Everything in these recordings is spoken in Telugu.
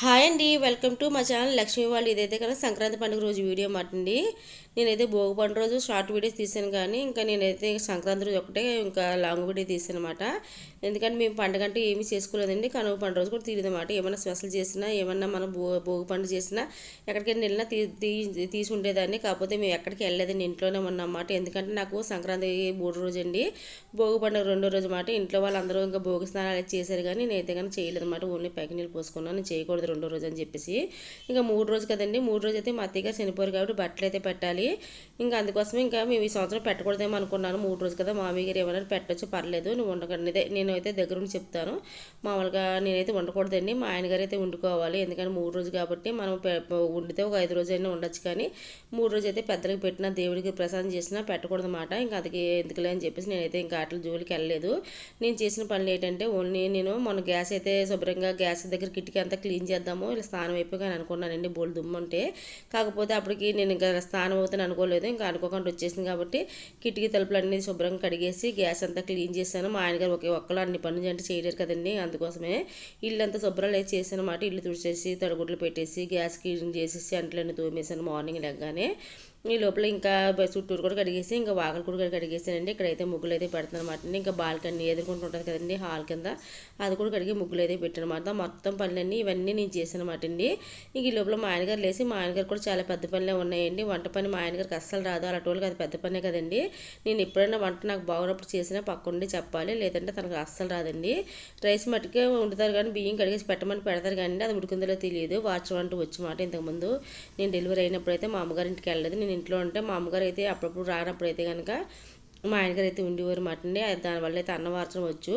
హాయ్ అండి వెల్కమ్ టు మా ఛానల్ లక్ష్మీ వాళ్ళు. ఇదైతే కనుక సంక్రాంతి పండుగ రోజు వీడియో మాటండి నేనైతే భోగి పండుగ రోజు షార్ట్ వీడియోస్ తీసాను కానీ ఇంకా నేనైతే సంక్రాంతి రోజు ఒకటే ఇంకా లాంగ్ వీడియో తీసాను అనమాట ఎందుకంటే మేము పండుగ అంటే ఏమీ చేసుకోలేదండి. కనుమ పండుగ రోజు కూడా తీయదు ఏమైనా స్పెషల్ చేసినా ఏమన్నా మనం భో భోగి పండుగ చేసినా ఎక్కడికైనా వెళ్ళినా తీ తీ తీసి ఉండేదాన్ని. కాకపోతే మేము ఎక్కడికి వెళ్ళలేదండి. ఇంట్లోనే ఉన్నమాట ఎందుకంటే నాకు సంక్రాంతి మూడు రోజు అండి. భోగి పండుగ రెండో రోజు మాట ఇంట్లో వాళ్ళందరూ ఇంకా భోగి స్నానాలు చేశారు కానీ నేనైతే కానీ చేయలేదు అనమాట ఓన్లీ పైకి నీళ్ళు పోసుకున్నాను. చేయకూడదు రెండో రోజు అని చెప్పేసి. ఇంకా మూడు రోజు కదండి. మూడు రోజు అయితే మా అత్తయ్య చనిపోయారు కాబట్టి బట్టలు అయితే పెట్టాలి. ఇంకా అందుకోసం ఇంకా మేము ఈ సంవత్సరం పెట్టకూడదేమో అనుకున్నాను. మూడు రోజు కదా మామయ్య గారు ఏమైనా పెట్టచ్చు పర్లేదు. నువ్వు ఉండకండి నేనైతే దగ్గర ఉండి చెప్తాను. మామూలుగా నేనైతే ఉండకూడదండి. మా ఆయన గారు అయితే వండుకోవాలి ఎందుకంటే మూడు రోజు కాబట్టి మనం వండితే ఒక ఐదు రోజు అయినా ఉండొచ్చు కానీ మూడు రోజు అయితే పెద్దలకు పెట్టినా దేవుడికి ప్రసాదం చేసినా పెట్టకూడదు మాట ఇంకా అది ఎందుకులే అని చెప్పేసి నేనైతే ఇంకా అట్ల జోలికి వెళ్ళలేదు. నేను చేసిన పనులు ఏంటంటే ఓన్లీ నేను మొన్న గ్యాస్ అయితే శుభ్రంగా గ్యాస్ దగ్గర కిటికీ అంతా క్లీన్ చేద్దాము ఇలా స్నానం అయిపోయి అనుకున్నానండి బోల్ దుమ్ముంటే. కాకపోతే అప్పటికి నేను ఇంకా స్నానం అవుతాను అనుకోలేదు ఇంకా అనుకోకుండా వచ్చేసింది కాబట్టి కిటికీ తలుపులు అన్నీ శుభ్రంగా కడిగేసి గ్యాస్ అంతా క్లీన్ చేశాను. మా ఆయనగారు ఒకే ఒక్కలో అన్ని పనులు అంటే చేయలేరు కదండి అందుకోసమే ఇల్లు అంతా శుభ్రం లేచి చేశాను అనమాట ఇల్లు తుడిచేసి తడగుడ్లు పెట్టేసి గ్యాస్ క్లీన్ చేసేసి అంట్లన్నీ తోమేశాను మార్నింగ్ లెగ్గానే ఈ లోపల ఇంకా చుట్టూరు కూడా కడిగేసి ఇంకా వాకలు కూడా కడిగేసానండి ఇక్కడైతే ముగ్గులు అయితే పెడతాను అనమాట ఇంకా బాల్కనీ ఎదుర్కొంటూ ఉంటుంది కదండి హాల్ కింద అది కూడా కడిగి ముగ్గులు అయితే పెట్టాను అనమాట మొత్తం పనులన్నీ ఇవన్నీ నేను నేను చేసానమాట అండి ఇంక ఈ లోపల మా ఆయనగారు లేసి మా ఆయనగారు కూడా చాలా పెద్ద పనులే ఉన్నాయండి. వంట పని మా ఆయనగారికి అస్సలు రాదు. అలాంటి వాళ్ళకి అది పెద్ద పనే కదండి. నేను ఎప్పుడైనా వంట నాకు బాగున్నప్పుడు చేసినా పక్కండి చెప్పాలి. లేదంటే తనకు అస్సలు రాదండి. రైస్ మట్టుకే వండుతారు కానీ బియ్యం కడిగేసి పెట్టమని పెడతారు కానీ అది ఉడికిందో తెలియదు. వాచ్ వంట వచ్చి మాట ఇంతకుముందు నేను డెలివరీ అయినప్పుడు అయితే మా అమ్మగారింటికి వెళ్ళలేదు. నేను ఇంట్లో ఉంటే మా అమ్మగారు అయితే అప్పుడప్పుడు రానప్పుడు అయితే కనుక మా ఆయనగారు అయితే ఉండేవారు మాట అండి దానివల్ల అయితే అన్నవార్చడం వచ్చు.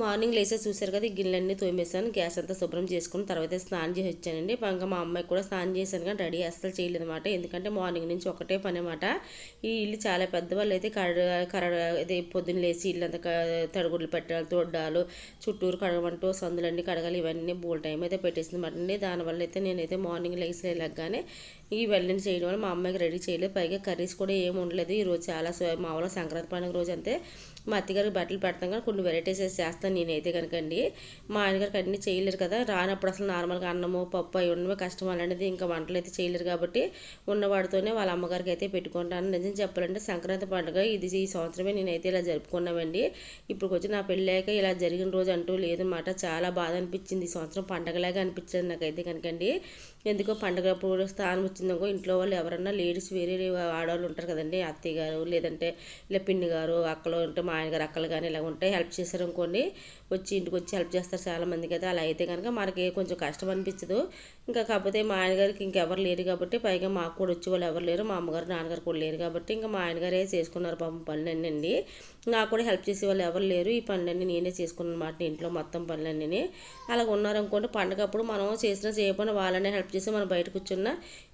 మార్నింగ్ లేసే చూసారు కదా ఈ గిన్నెలన్నీ తోమేసాను గ్యాస్ అంతా శుభ్రం చేసుకుని తర్వాత స్నానం చేసి వచ్చానండి ఇంకా మా అమ్మాయికి కూడా స్నానం చేశాను కానీ రెడీ అస్సలు చేయలేదు అనమాట ఎందుకంటే మార్నింగ్ నుంచి ఒకటే పని అనమాట ఈ ఇల్లు చాలా పెద్దవాళ్ళు అయితే కడ కరడ ఇది పొద్దున్న లేచి ఇల్లు అంతా తడుగుడ్లు పెట్టాలి తొడ్డాలు చుట్టూరు కడగమంటూ సందులన్నీ కడగాలి ఇవన్నీ బోల్ టైం అయితే పెట్టేసింది. అనమాట దానివల్ల అయితే నేనైతే మార్నింగ్ లేచి ఈ వెళ్ళని చేయడం వల్ల మా అమ్మాయికి రెడీ చేయలేదు పైగా కర్రీస్ కూడా ఏమి ఉండలేదు ఈరోజు చాలా మామూలుగా సంక్రాంతి పండుగ రోజు అంతే. మా అత్తగారికి బట్టలు పెడతాం కానీ కొన్ని వెరైటీస్ చేస్తాను నేనైతే కనుకండి మా ఆయనగారికి అన్నీ చేయలేరు కదా. రానప్పుడు అసలు నార్మల్గా అన్నము పప్పు అవి ఉండమే కష్టం. అనేది ఇంకా వంటలు అయితే చేయలేరు కాబట్టి ఉన్నవాడితోనే వాళ్ళ అమ్మగారికి అయితే పెట్టుకుంటాను. నిజం చెప్పాలంటే సంక్రాంతి పండుగ ఇది ఈ సంవత్సరమే నేనైతే ఇలా జరుపుకున్నామండి. ఇప్పుడు వచ్చి నా పెళ్ళాక ఇలా జరిగిన రోజు అంటూ లేదన్నమాట చాలా బాధ అనిపించింది. ఈ సంవత్సరం పండగలాగా అనిపించింది నాకైతే కనుకండి ఎందుకో పండుగప్పుడు స్థానం వచ్చిందనుకో ఇంట్లో వాళ్ళు ఎవరన్నా లేడీస్ వేరే ఆడవాళ్ళు ఉంటారు కదండి అత్తయ్య గారు లేదంటే ఇలా పిన్ని గారు అక్కలు ఉంటే మా ఆయన గారు అక్కలు కానీ ఇలా ఉంటే హెల్ప్ చేశారు అనుకోండి వచ్చి ఇంటికి వచ్చి హెల్ప్ చేస్తారు చాలా మందికి అయితే అలా అయితే కనుక మనకి కొంచెం కష్టం అనిపించదు. ఇంకా కాకపోతే మా ఆయనగారికి ఇంకెవరు లేరు కాబట్టి పైగా మాకు కూడా వచ్చి వాళ్ళు ఎవరు లేరు మా అమ్మగారు నాన్నగారు కూడా లేరు కాబట్టి ఇంకా మా ఆయనగారే చేసుకున్నారు పాపం పనులన్నీ అండి. నాకు కూడా హెల్ప్ చేసే వాళ్ళు ఎవరు లేరు ఈ పనులన్నీ నేనే చేసుకున్నాను అనమాట ఇంట్లో మొత్తం పనులన్నీ అలాగ ఉన్నారనుకోండి పండగప్పుడు మనం చేసిన చేయకపోయినా వాళ్ళనే హెల్ప్ చేసి మనం బయట కూర్చున్న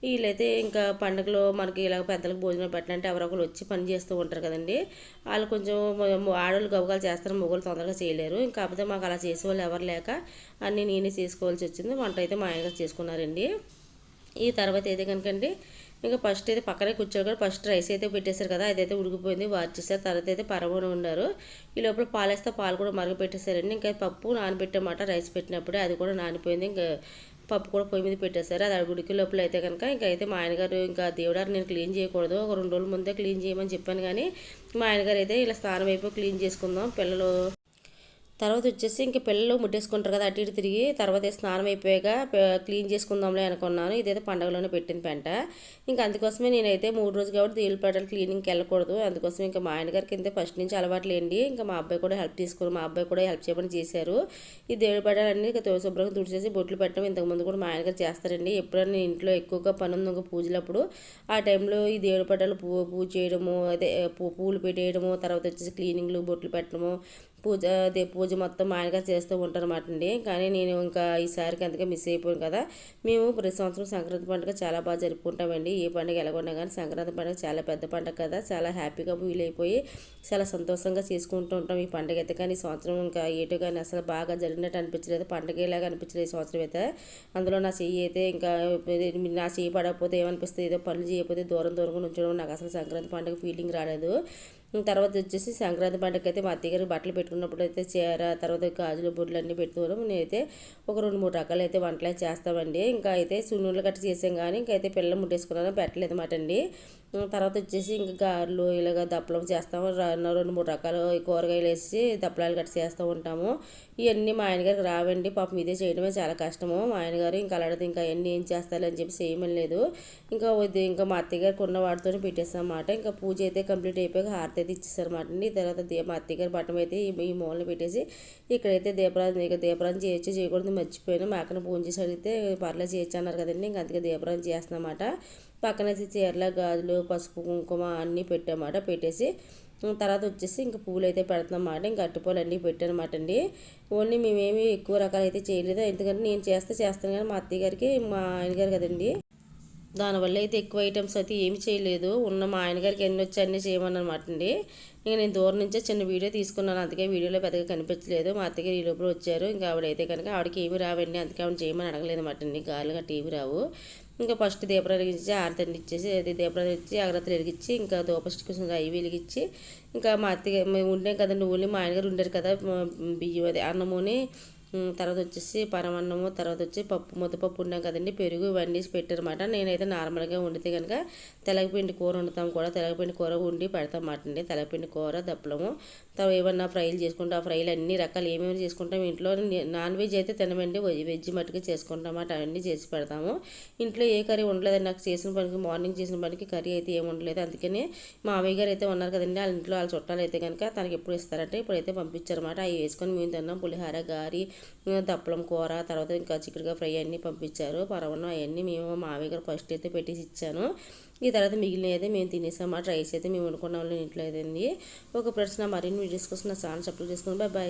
వీళ్ళైతే ఇంకా పండుగలో మనకి ఇలా పెద్దలకు భోజనం పెట్టాలంటే ఎవరో ఒకరు వచ్చి పని చేస్తూ ఉంటారు కదండి. వాళ్ళు కొంచెం ఆడవాళ్ళు గబగాలు చేస్తారు మొగలు తొందరగా చేయలేరు. ఇంకా కాకపోతే మాకు అలా చేసేవాళ్ళు ఎవరు లేక అన్నీ నేనే చేసుకోవాల్సి వచ్చింది. వంట అయితే మా ఆయన చేసుకున్నారండి. ఈ తర్వాత అయితే కనుకండి ఇంకా ఫస్ట్ అయితే పక్కనే కూర్చోరు కూడా ఫస్ట్ రైస్ అయితే పెట్టేశారు కదా అదైతే ఉడికిపోయింది వాచేసారు తర్వాత అయితే పరమని ఉన్నారు. ఈ లోపల పాలేస్తే పాలు కూడా మరగ పెట్టేశారండి ఇంకా పప్పు నానబెట్టమాట రైస్ పెట్టినప్పుడే అది కూడా నానిపోయింది. ఇంకా పప్పు కూడా పొయ్యి మీద పెట్టేశారు. అది అడుగుడికి లోపల అయితే కనుక ఇంకా అయితే మా ఆయనగారు ఇంకా దేవుడారు నేను క్లీన్ చేయకూడదు. ఒక రెండు రోజుల ముందే క్లీన్ చేయమని చెప్పాను కానీ మా ఆయనగారు అయితే ఇలా స్నానం అయిపోయి క్లీన్ చేసుకుందాం. పిల్లలు తర్వాత వచ్చేసి ఇంకా పిల్లలు ముట్టేసుకుంటారు కదా అటు ఇటు తిరిగి తర్వాత స్నానం అయిపోయాక క్లీన్ చేసుకుందాంలే అనుకున్నాను. ఇదైతే పండగలోనే పెట్టిన పెంట. ఇంకా అందుకోసమే నేనైతే మూడు రోజులు కాబట్టి దేవుళ్ళ పేటలు క్లీనింగ్కి వెళ్ళకూడదు. అందుకోసం ఇంకా మా ఆయన గారికి ఫస్ట్ నుంచి అలవాట్లు లేండి. ఇంకా మా అబ్బాయి కూడా హెల్ప్ తీసుకుని మా అబ్బాయి కూడా హెల్ప్ చేయమని చేశారు. ఈ దేవుడి పెట్టాలన్నీ శుభ్రంగా తుడిచేసి బొట్లు పెట్టడం ఇంతకుముందు కూడా మా ఆయనగారు చేస్తారండి. ఎప్పుడైనా ఇంట్లో ఎక్కువగా పని ఉంది ఇంకా పూజలప్పుడు ఆ టైంలో ఈ దేవుడి పట్టాలు పూ పూజ చేయడము అదే పూలు పెట్టేయడము తర్వాత వచ్చేసి క్లీనింగ్లు బొట్లు పెట్టడము పూజ అదే పూజ మొత్తం ఆయనగా చేస్తూ ఉంటారన్నమాట అండి కానీ నేను ఇంకా ఈసారికి అందుకే మిస్ అయిపోయాను కదా. మేము ప్రతి సంవత్సరం సంక్రాంతి పండుగ చాలా బాగా జరుపుకుంటామండి. ఏ పండుగ ఎలాగొన్నా కానీ సంక్రాంతి పండుగ చాలా పెద్ద పండుగ కదా. చాలా హ్యాపీగా ఫీల్ అయిపోయి చాలా సంతోషంగా చేసుకుంటూ ఉంటాం ఈ పండుగ అయితే. కానీ ఈ సంవత్సరం ఇంకా ఏటో కానీ అసలు బాగా జరిగినట్టు అనిపించలేదు. పండుగ ఇలాగా అనిపించలేదు ఈ సంవత్సరం అయితే. అందులో నా చెయ్యి అయితే ఇంకా నా చెయ్యి పడకపోతే ఏమనిపిస్తుంది? ఏదో పనులు చేయకపోతే దూరం దూరంగా ఉంచడం నాకు అసలు సంక్రాంతి పండుగ ఫీలింగ్ రాలేదు. తర్వాత వచ్చేసి సంక్రాంతి పండుగకి అయితే మా అత్తయ్య గారికి బట్టలు పెట్టుకున్నప్పుడు అయితే చీర తర్వాత గాజులు బుడ్లు అన్నీ పెట్టుకోవడం నేనైతే ఒక రెండు మూడు రకాలు అయితే వంటలు చేస్తామండి. ఇంకా అయితే సున్నులు కట్టి చేసాం కానీ ఇంకైతే అయితే పిల్లలు ముట్టేసుకున్నాను పెట్టలేదు మాట అండి తర్వాత వచ్చేసి ఇంకా గారెలు ఇలాగ దప్పలం చేస్తాము రెండు మూడు రకాలు కూరగాయలు వేసి దప్పలాలు గట్ట చేస్తూ ఉంటాము. ఇవన్నీ మా ఆయనగారికి రావండి. పాపం ఇదే చేయడమే చాలా కష్టము. మా ఆయనగారు ఇంకా అలాంటిది ఇంకా అవన్నీ ఏం చేస్తారని చెప్పి చేయమని లేదు. ఇంకా ఇంకా మా అత్తయ్య గారికి ఉన్న వాటితోనే పెట్టేస్తాం అన్నమాట. ఇంకా పూజ అయితే కంప్లీట్ అయిపోయాక హారతి అయితే ఇచ్చేసారన్నమాట అండి తర్వాత మా అత్తయ్య గారి బట్టం అయితే ఈ మూలన పెట్టేసి ఇక్కడైతే దీపరాజు ఇక దీపరాజు చేయొచ్చు చేయకూడదు మర్చిపోయాను. మా అక్కడ పూజ చేసి అడిగితే పర్లేదు చేయొచ్చు అన్నారు కదండి. ఇంకా అందుకే దీపరాజు చేస్తానమాట పక్కన చీరల గాజులు పసుపు కుంకుమ అన్నీ పెట్టామాట పెట్టేసి తర్వాత వచ్చేసి ఇంకా పూలు అయితే పెడతామన్నమాట ఇంకా అట్టుపూలు అన్నీ పెట్టానమాట అండి. ఓన్లీ మేమేమి ఎక్కువ రకాలు అయితే చేయలేదు. ఎందుకంటే నేను చేస్తే చేస్తాను కానీ మా అత్తయ్య గారికి మా ఆయన గారు కదండి. దానివల్ల అయితే ఎక్కువ ఐటమ్స్ అయితే ఏమి చేయలేదు. ఉన్న మా ఆయనగారికి ఎన్ని వచ్చి అన్నీ చేయమన్నమాట అండి ఇంకా నేను దూరం నుంచే చిన్న వీడియో తీసుకున్నాను. అందుకే వీడియోలో పెద్దగా కనిపించలేదు. మా అత్తగారు ఈ లోపల వచ్చారు. ఇంకా ఆవిడైతే కనుక ఆవిడకి ఏమి రావండి. అందుకే ఆవిడ చేయమని అడగలేదు అనమాట అండి గాలిగా టీవీ రావు. ఇంకా ఫస్ట్ దీపరాలు వెలిగించి ఆరతండి ఇచ్చేసి అది దీపరాలు ఇచ్చి అగరత్తులు వెలిగించి ఇంకా దూపస్టికి అవి వెలిగించి ఇంకా మా అత్తగారు మేము ఉండే కదండి ఓన్లీ మా ఆయనగారు ఉండారు కదా. బియ్యం అది అన్నముని తర్వాత వచ్చేసి పరమన్నము తర్వాత వచ్చి పప్పు ముద్దపప్పు ఉన్నాం కదండి పెరుగు ఇవన్నీ పెట్టారన్నమాట. నేనైతే నార్మల్గా వండితే కనుక తెలగపిండి కూర వండుతాం కూడా. తెలగపిండి కూర వండి పెడతామాట అండి. తెలగపిండి కూర దప్పలము తర్వాత ఏమన్నా ఫ్రైలు చేసుకుంటాం ఆ ఫ్రైలు అన్ని రకాలు ఏమేమి చేసుకుంటాం ఇంట్లో నాన్ వెజ్ అయితే తినమండి. వెజ్ మట్టుకు చేసుకుంటామాట అవన్నీ చేసి పెడతాము. ఇంట్లో ఏ కర్రీ ఉండలేదండి నాకు చేసిన పనికి మార్నింగ్ చేసిన పనికి కర్రీ అయితే ఏమి ఉండలేదు అందుకని మా అవయ్య గారు అయితే ఉన్నారు కదండి. వాళ్ళ ఇంట్లో వాళ్ళ చుట్టాలు అయితే కనుక తనకి ఎప్పుడు ఇస్తారంటే ఇప్పుడైతే పంపించారన్నమాట. అవి వేసుకొని మేము తిన్నాం. పులిహార గారి దప్పలం కూర తర్వాత ఇంకా చిక్కుడుగా ఫ్రై అన్నీ పంపించారు. పరవన్నం అవన్నీ మేము మావయ్య గారు ఫస్ట్ అయితే పెట్టేసి ఇచ్చాను. ఈ తర్వాత మిగిలిన అయితే మేము తినేసాము రైస్ అయితే మేము వండుకున్నాం. ఇంట్లో అయితే ఒక ప్రశ్న మరిన్ని వీడియోస్ కోసం నా ఛానల్ సబ్స్క్రైబ్ చేసుకుని బాయ్ బాయ్